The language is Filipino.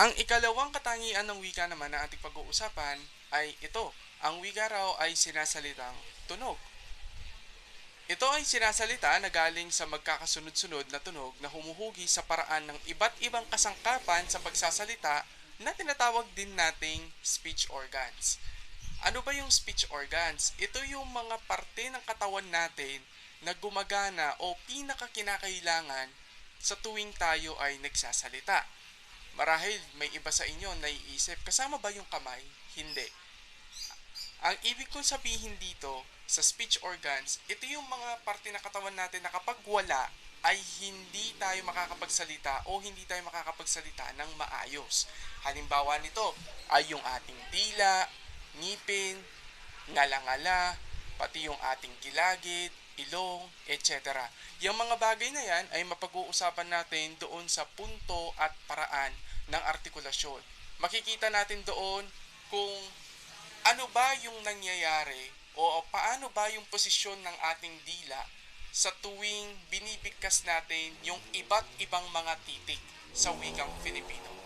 Ang ikalawang katangian ng wika naman na ating pag-uusapan ay ito. Ang wika raw ay sinasalitang tunog. Ito ay sinasalita na galing sa magkakasunod-sunod na tunog na humuhugi sa paraan ng iba't ibang kasangkapan sa pagsasalita na tinatawag din nating speech organs. Ano ba yung speech organs? Ito yung mga parte ng katawan natin na gumagana o pinakakinakailangan sa tuwing tayo ay nagsasalita. Marahil may iba sa inyo naiisip, kasama ba yung kamay? Hindi. Ang ibig kong sabihin dito sa speech organs, ito yung mga parte ng katawan natin na kapag wala, ay hindi tayo makakapagsalita o hindi tayo makakapagsalita ng maayos. Halimbawa nito ay yung ating dila, ngipin, ngala-ngala, pati yung ating kilagid, ilong, etc. Yung mga bagay na yan ay mapag-uusapan natin doon sa punto at paraan ng artikulasyon. Makikita natin doon kung ano ba yung nangyayari o paano ba yung posisyon ng ating dila sa tuwing binibigkas natin yung iba't ibang mga titik sa wikang Filipino.